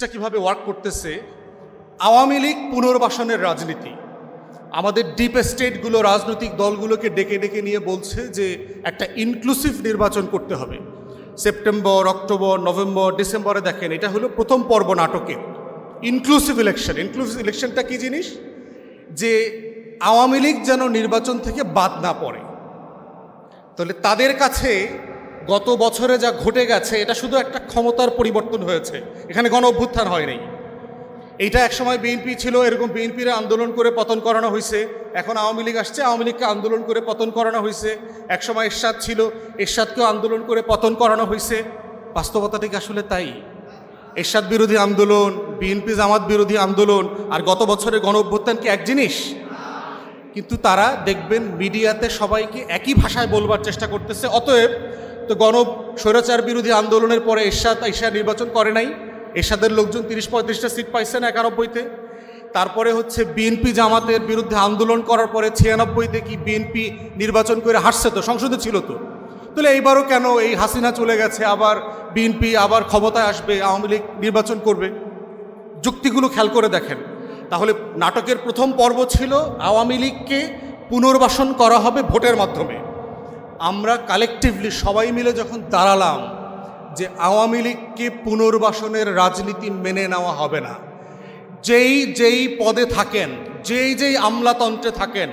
টা কীভাবে ওয়ার্ক করতেছে? আওয়ামী লীগ পুনর্বাসনের রাজনীতি। আমাদের ডিপ স্টেটগুলো রাজনৈতিক দলগুলোকে ডেকে ডেকে নিয়ে বলছে যে একটা ইনক্লুসিভ নির্বাচন করতে হবে। সেপ্টেম্বর অক্টোবর নভেম্বর ডিসেম্বরে দেখেন, এটা হলো প্রথম পর্ব নাটকের ইনক্লুসিভ ইলেকশন ইনক্লুসিভ ইলেকশনটা কী জিনিস? যে আওয়ামী লীগ যেন নির্বাচন থেকে বাদ না পড়ে। তাহলে তাদের কাছে গত বছরে যা ঘটে গেছে, এটা শুধু একটা ক্ষমতার পরিবর্তন হয়েছে। এখানে গণ অভ্যুত্থান হয়নি এইটা একসময় বিএনপি ছিল, এরকম বিএনপির আন্দোলন করে পতন করানো হয়েছে এখন আওয়ামী লীগ আসছে, আওয়ামী লীগকে আন্দোলন করে পতন করানো হয়েছে একসময় এরশাদ ছিল, এরশাদকেও আন্দোলন করে পতন করানো হয়েছে বাস্তবতাটা কি আসলে তাই। এরশাদ বিরোধী আন্দোলন বিএনপি জামাত বিরোধী আন্দোলন, আর গত বছরের গণ অভ্যুত্থান কি এক জিনিস? কিন্তু তারা দেখবেন মিডিয়াতে সবাইকে একই ভাষায় বলবার চেষ্টা করতেছে। অতএব তো গণ স্বৈরাচার বিরোধী আন্দোলনের পরে এরশাদ এরশাদ নির্বাচন করে নাই। এরশাদের লোকজন তিরিশ পঁয়ত্রিশটা সিট পাইছেন একানব্বইতে। তারপরে হচ্ছে বিএনপি জামাতের বিরুদ্ধে আন্দোলন করার পরে ছিয়ানব্বইতে কি বিএনপি নির্বাচন করে হাসছে তো? সংসদে ছিল তো। তাহলে এইবারও কেন এই হাসিনা চলে গেছে, আবার বিএনপি আবার ক্ষমতায় আসবে, আওয়ামী লীগ নির্বাচন করবে? যুক্তিগুলো খেয়াল করে দেখেন। তাহলে নাটকের প্রথম পর্ব ছিল আওয়ামী লীগকে পুনর্বাসন করা হবে ভোটের মাধ্যমে। আমরা কালেকটিভলি সবাই মিলে যখন দাঁড়ালাম যে আওয়ামী লীগকে পুনর্বাসনের রাজনীতি মেনে নেওয়া হবে না, যেই যেই পদে থাকেন, যেই যেই আমলাতন্ত্রে থাকেন,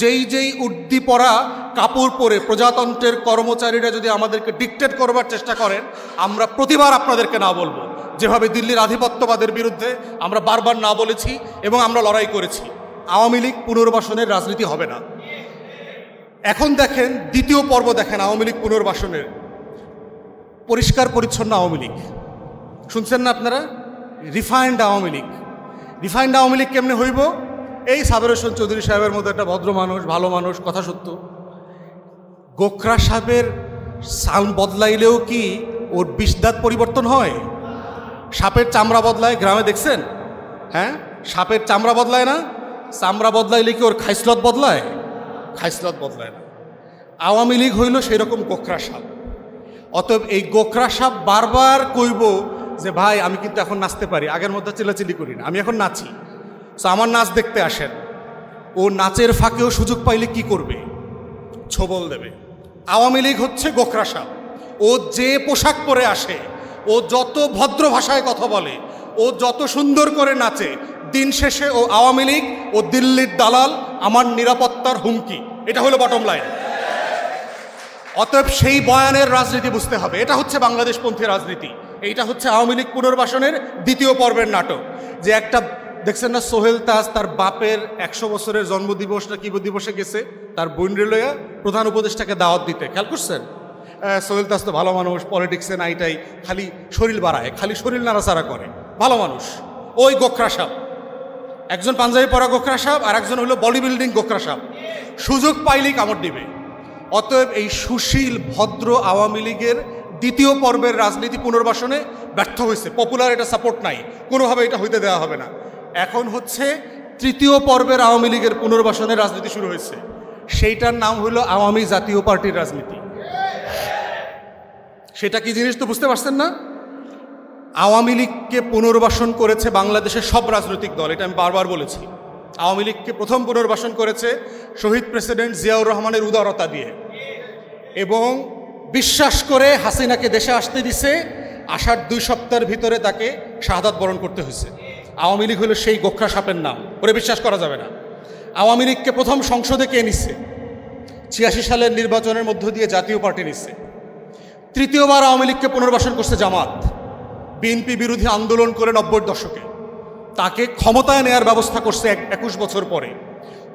যেই যেই উদ্দীপরা কাপড় পরে প্রজাতন্ত্রের কর্মচারীরা যদি আমাদেরকে ডিকটেট করবার চেষ্টা করেন, আমরা প্রতিবার আপনাদেরকে না বলব। যেভাবে দিল্লির আধিপত্যবাদের বিরুদ্ধে আমরা বারবার না বলেছি এবং আমরা লড়াই করেছি। আওয়ামী লীগ পুনর্বাসনের রাজনীতি হবে না। এখন দেখেন দ্বিতীয় পর্ব দেখেন আওয়ামী লীগ পুনর্বাসনের। পরিষ্কার, পরিচ্ছন্ন আওয়ামী লীগ। শুনছেন না আপনারা? Refined Awami League. Refined Awami League কেমনে হইব? এই সাবের হোসেন চৌধুরী সাহেবের মতো একটা ভদ্র মানুষ, ভালো মানুষ, কথা সত্য। গোখরা সাহেবের সাল বদলাইলেও কি ওর বিষদাত পরিবর্তন হয়? সাপের চামড়া বদলায়, গ্রামে দেখছেন? হ্যাঁ? সাপের চামড়া বদলায় না? চামড়া বদলাইলে কি ওর খাইসলত বদলায়? খাইসলত বদলায় না। আওয়ামী লীগ হইল সেই রকম গোখরা সাপ। অতএব এই গোখরা সাপ বারবার কইব যে, ভাই, আমি কিন্তু এখন নাচতে পারি। আগের মধ্যে চিল্লাচিল্লি করি না। আমি এখন নাচি। সো আমার নাচ দেখতে আসেন। ও নাচের ফাঁকেও সুযোগ পাইলে কি করবে? ছবল দেবে। আওয়ামী লীগ হচ্ছে গোখরা সাপ। ও যে পোশাক পরে আসে, ও যত ভদ্র ভাষায় কথা বলে, ও যত সুন্দর করে নাচে, দিন শেষে ও আওয়ামী লীগ ও দিল্লির দালাল আমার নিরাপত্তার হুমকি। এটা হলো বটম লাইন অতএব সেই বয়ানের রাজনীতি বুঝতে হবে। এটা হচ্ছে বাংলাদেশপন্থী রাজনীতি। এইটা হচ্ছে আওয়ামী লীগ পুনর্বাসনের দ্বিতীয় পর্বের নাটক। যে একটা, দেখছেন না, সোহেল তাজ তার বাপের একশো বছরের জন্মদিবস না কি দিবসে গেছে? তার বোন রেলয়া প্রধান উপদেষ্টাকে দাওয়াত দিতে। খেয়াল করছেন? সোহেল তাজ তো ভালো মানুষ পলিটিক্সে নাইটাই, খালি শরীর বাড়ায়, খালি শরীর নাড়াচাড়া করে। ভালো মানুষ। ওই গোখরা সাপ। একজন পাঞ্জাবি পরা গোখরা সাপ, আর একজন হলো বডি বিল্ডিং গোখরা সাপ। সুযোগ পাইলেই কামড় দিবে। অতএব এই সুশীল, ভদ্র আওয়ামী লীগের দ্বিতীয় পর্বের রাজনীতি পুনর্বাসনে ব্যর্থ হয়েছে। পপুলার এটা সাপোর্ট নাই। কোনোভাবে এটা হইতে দেওয়া হবে না। এখন হচ্ছে তৃতীয় পর্বের আওয়ামী লীগের পুনর্বাসনের রাজনীতি শুরু হয়েছে। সেইটার নাম হলো আওয়ামী জাতীয় পার্টির রাজনীতি। সেটা কি জিনিস তো বুঝতে পারছেন না? আওয়ামী লীগকে পুনর্বাসন করেছে বাংলাদেশের সব রাজনৈতিক দল, এটা আমি বারবার বলেছি। আওয়ামী লীগকে প্রথম পুনর্বাসন করেছে শহীদ প্রেসিডেন্ট জিয়াউর রহমানের উদারতা দিয়ে। এবং বিশ্বাস করে হাসিনাকে দেশে আসতে দিছে আসার দুই সপ্তাহের ভিতরে তাকে শাহাদাত বরণ করতে হয়েছে। আওয়ামী লীগ হলো সেই গোখরা সাপের নাম, ওরে বিশ্বাস করা যাবে না। আওয়ামী লীগকে প্রথম সংসদে কে নিচ্ছে ছিয়াশি সালের নির্বাচনের মধ্য দিয়ে জাতীয় পার্টি নিচ্ছে তৃতীয়বার আওয়ামী লীগকে পুনর্বাসন করছে জামাত। বিএনপি বিরোধী আন্দোলন করে নব্বই দশকে। তাকে ক্ষমতায় নেয়ার ব্যবস্থা করছে এক একুশ বছর পরে।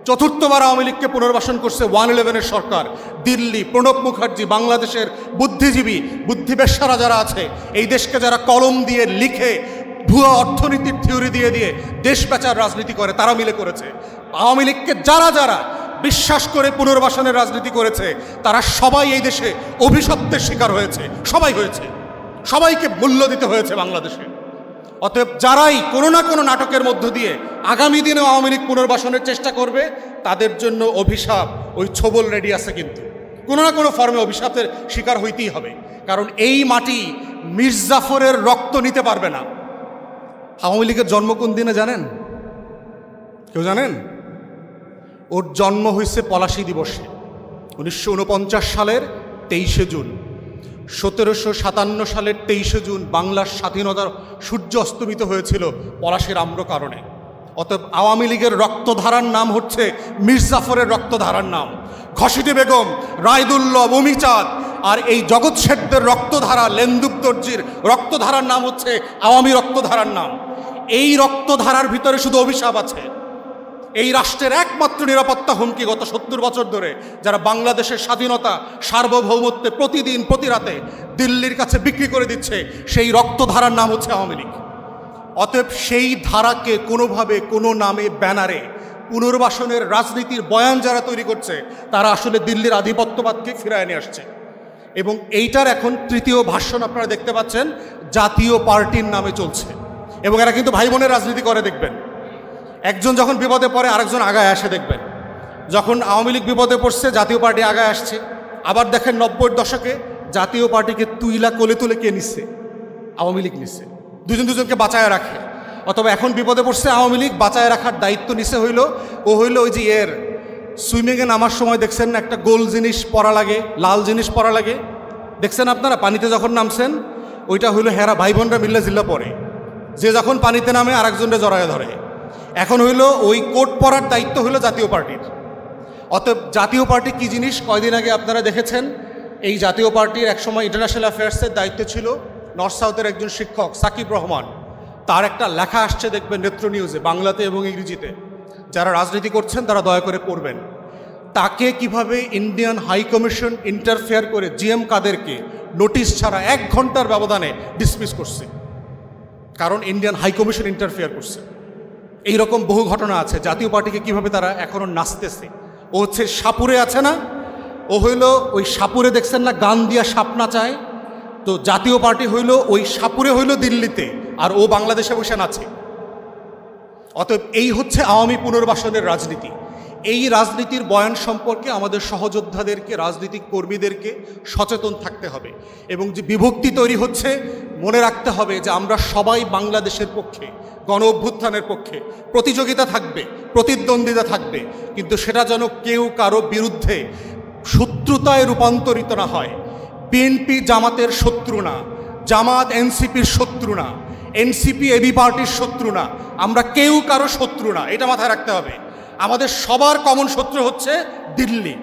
চতুর্থবার আওয়ামী লীগকে পুনর্বাসন করছে ওয়ান ইলেভেনের সরকার, দিল্লি, প্রণব মুখার্জি, বাংলাদেশের বুদ্ধিজীবী বুদ্ধিবেশ্যারা যারা আছে, এই দেশকে যারা কলম দিয়ে লিখে ভুয়া অর্থনীতির থিওরি দিয়ে দিয়ে দেশ বেচার রাজনীতি করে, তারা মিলে করেছে। আওয়ামী লীগকে যারা যারা বিশ্বাস করে পুনর্বাসনের রাজনীতি করেছে, তারা সবাই এই দেশে অভিশপ্তের শিকার হয়েছে, সবাই হয়েছে। সবাইকে মূল্য দিতে হয়েছে বাংলাদেশে। অতএব যারাই কোনো না কোনো নাটকের মধ্য দিয়ে আগামী দিনে আওয়ামী লীগ পুনর্বাসনের চেষ্টা করবে, তাদের জন্য অভিশাপ ওই ছবল রেডি আছে কিন্তু। কোনো না কোনো ফর্মে অভিশাপের শিকার হইতেই হবে। কারণ এই মাটি মির্জাফরের রক্ত নিতে পারবে না। আওয়ামী লীগের জন্ম কোন দিনে জানেন? কেউ জানেন? ওর জন্ম হয়েছে পলাশী দিবসে, উনিশশো উনপঞ্চাশ সালের তেইশে জুন। সতেরোশো সাতান্ন সালের তেইশে জুন বাংলার স্বাধীনতার সূর্য অস্তমিত হয়েছিল পলাশীর আম্র কারণে। অতএব আওয়ামী লীগের রক্তধারার নাম হচ্ছে মির্জাফরের রক্তধারার নাম। ঘসিটি বেগম, রায়দুল্লভ, অমিচাঁদ আর এই জগৎ শেঠদের রক্তধারা, লেন্দুক দর্জির রক্তধারার নাম হচ্ছে আওয়ামী রক্তধারার নাম। এই রক্তধারার ভিতরে শুধু অভিশাপ আছে। এই রাষ্ট্রের একমাত্র নিরাপত্তা হুমকি গত সত্তর বছর ধরে, যারা বাংলাদেশের স্বাধীনতা, সার্বভৌমত্বে প্রতিদিন, প্রতি রাতে দিল্লির কাছে বিক্রি করে দিচ্ছে, সেই রক্তধারার নাম হচ্ছে আওয়ামী লীগ। অতএব সেই ধারাকে কোনোভাবে কোনো নামে, ব্যানারে, পুনর্বাসনের রাজনীতির বয়ান যারা তৈরি করছে, তারা আসলে দিল্লির আধিপত্যবাদকে ফিরায় নিয়ে আসছে। এবং এইটার এখন তৃতীয় ভাষণ আপনারা দেখতে পাচ্ছেন, জাতীয় পার্টির নামে চলছে। এবং এরা কিন্তু ভাই বোনের রাজনীতি করে, দেখবেন। একজন যখন বিপদে পড়ে, আরেকজন আগায় আসে দেখবেন। যখন আওয়ামী লীগ বিপদে পড়ছে, জাতীয় পার্টি আগায় আসছে। আবার দেখেন নব্বইয়ের দশকে জাতীয় পার্টিকে তুইলা কোলে তুলে কে নিচ্ছে? আওয়ামী লীগ নিচ্ছে। দুজন দুজনকে বাঁচায় রাখে। অথবা এখন বিপদে পড়ছে আওয়ামী লীগ, বাঁচায় রাখার দায়িত্ব নিছে হইল, ও হইল ওই যে এর, সুইমিংয়ে নামার সময় দেখছেন একটা গোল জিনিস পরা লাগে, লাল জিনিস পরা লাগে। দেখছেন আপনারা, পানিতে যখন নামছেন, ওইটা হইল হেরা ভাই বোনরা মিল্লা জিল্লা পরে। যে যখন পানিতে নামে, আরেকজনরে জড়ায় ধরে। এখন হইল ওই কোট পরার দায়িত্ব হইল জাতীয় পার্টির। অতএব জাতীয় পার্টি কি জিনিস? কয়দিন আগে আপনারা দেখেছেন, এই জাতীয় পার্টির একসময় ইন্টারন্যাশনাল অ্যাফেয়ার্সের দায়িত্ব ছিল নর্থ সাউথের একজন শিক্ষক, সাকিব রহমান। তার একটা লেখা আসছে দেখবেন নেত্র নিউজে, বাংলাতে এবং ইংরেজিতে। যারা রাজনীতি করছেন, তারা দয়া করে পড়বেন। তাকে কীভাবে ইন্ডিয়ান হাই কমিশন ইন্টারফেয়ার করে জিএম কাদেরকে নোটিশ ছাড়া এক ঘণ্টার ব্যবধানে ডিসমিস করছে। কারণ ইন্ডিয়ান হাই কমিশন ইন্টারফেয়ার করছে। এই রকম বহু ঘটনা আছে। জাতীয় পার্টিকে কীভাবে তারা এখনও নাচতেছে? ও হচ্ছে সাপুরে আছে না? ও হইল ওই সাপুরে দেখছেন না, গান দিয়া সাপ নাচায়। তো জাতীয় পার্টি হইল ওই সাপুরে হইল দিল্লিতে, আর ও বাংলাদেশে বসে নাচে। অতএব এই হচ্ছে আওয়ামী পুনর্বাসনের রাজনীতি। এই রাজনীতির বয়ান সম্পর্কে আমাদের সহযোদ্ধাদেরকে, রাজনৈতিক কর্মীদেরকে সচেতন থাকতে হবে এবং যে বিভক্তি তৈরি হচ্ছে, মনে রাখতে হবে যে আমরা সবাই বাংলাদেশের পক্ষে, গণ অভ্যুত্থানের পক্ষে, প্রতিযোগিতা থাকবে, প্রতিদ্বন্দ্বিতা থাকবে, কিন্তু সেটা যেন কেউ কারও বিরুদ্ধে শত্রুতায় রূপান্তরিত না হয়। বিএনপি জামাতের শত্রু না, জামাত এনসিপির শত্রু না, এনসিপি, এবি পার্টির শত্রু না, আমরা কেউ কারও শত্রু না, এটা মাথায় রাখতে হবে। আমাদের সবার কমন শত্রু হচ্ছে দিল্লি।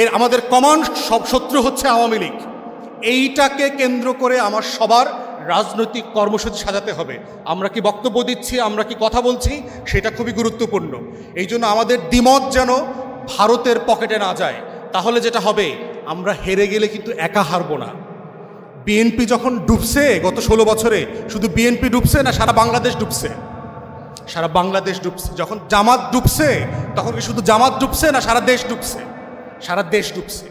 এর আমাদের কমন সব শত্রু হচ্ছে আওয়ামী লীগ। এইটাকে কেন্দ্র করে আমার সবার রাজনৈতিক কর্মসূচি সাজাতে হবে। আমরা কি বক্তব্য দিচ্ছি, আমরা কি কথা বলছি, সেটা খুবই গুরুত্বপূর্ণ। এই জন্য আমাদের দ্বিমত যেন ভারতের পকেটে না যায়, তাহলে যেটা হবে, আমরা হেরে গেলে কিন্তু একা হারবো না। বিএনপি যখন ডুবছে গত ষোলো বছরে, শুধু বিএনপি ডুবছে না, সারা বাংলাদেশ ডুবছে। সারা বাংলাদেশ ডুবছে। যখন জামাত ডুবছে, তখন কি শুধু জামাত ডুবছে না সারা দেশ ডুবছে? সারা দেশ ডুবছে।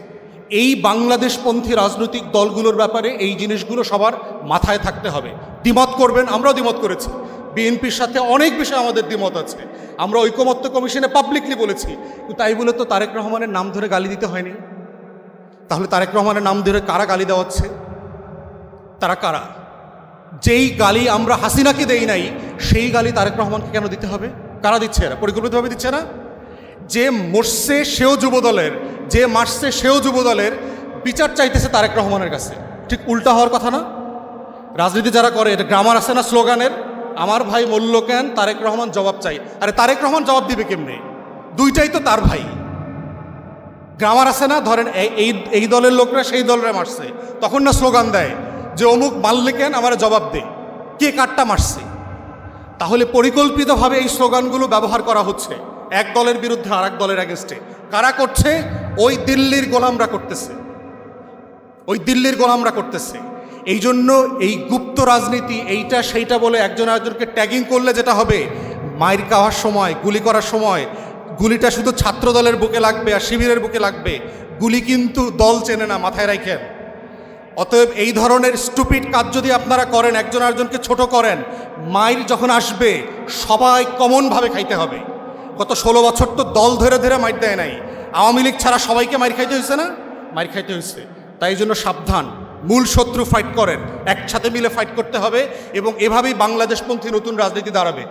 এই বাংলাদেশপন্থী রাজনৈতিক দলগুলোর ব্যাপারে এই জিনিসগুলো সবার মাথায় থাকতে হবে। দ্বিমত করবেন, আমরাও দ্বিমত করেছি। বিএনপির সাথে অনেক বিষয়ে আমাদের দ্বিমত আছে। আমরা ঐকমত্য কমিশনে পাবলিকলি বলেছি। তাই বলে তো তারেক রহমানের নাম ধরে গালি দিতে হয়নি। তাহলে তারেক রহমানের নাম ধরে কারা গালি দেওয়া হচ্ছে তারা কারা? যেই গালি আমরা হাসিনাকে দেই নাই, সেই গালি তারেক রহমানকে কেন দিতে হবে? কারা দিচ্ছে এরা? পরিকল্পিতভাবে দিচ্ছে না? যে মরছে সেও যুবদলের, যে মারছে সেও যুবদলের বিচার চাইতেছে তারেক রহমানের কাছে। ঠিক উল্টা হওয়ার কথা না? রাজনীতি যারা করে, এটা গ্রামার আছে না স্লোগানের? আমার ভাই মূল্য কেন, তারেক রহমান জবাব চাই। আরে তারেক রহমান জবাব দিবে কেমনে? দুইটাই তো তার ভাই। গ্রামার আছে না, ধরেন এই এই দলের লোকরা সেই দলরে মারছে। তখন না স্লোগান দেয় যে অমুক মারলে কেন আমার জবাব দে। কে কারটা মারছে? তাহলে পরিকল্পিতভাবে এই স্লোগানগুলো ব্যবহার করা হচ্ছে এক দলের বিরুদ্ধে আর এক দলের অ্যাগেনস্টে কারা করছে? ওই দিল্লির গোলামরা করতেছে। ওই দিল্লির গোলামরা করতেছে। এই জন্য এই গুপ্ত রাজনীতি এইটা সেইটা বলে একজন আরেকজনকে ট্যাগিং করলে যেটা হবে? মায়ের খাওয়ার সময়, গুলি করার সময়, গুলিটা শুধু ছাত্র দলের বুকে লাগবে আর শিবিরের বুকে লাগবে। গুলি কিন্তু দল চেনে না, মাথায় রাখেন। অতএব এই ধরনের স্টুপিড কাজ যদি আপনারা করেন, একজন আরেকজনকে ছোট করেন, মাইর যখন আসবে, সবাই কমনভাবে খাইতে হবে। গত ষোলো বছর তো দল ধরে ধরে মাইর দেয় নাই। আওয়ামী লীগ ছাড়া সবাইকে মাইর খাইতে হয়েছে না? মাইর খাইতে হয়েছে তাই জন্য সাবধান। মূল শত্রু ফাইট করেন। একসাথে মিলে ফাইট করতে হবে এবং এভাবেই বাংলাদেশপন্থী নতুন রাজনীতি দাঁড়াবে।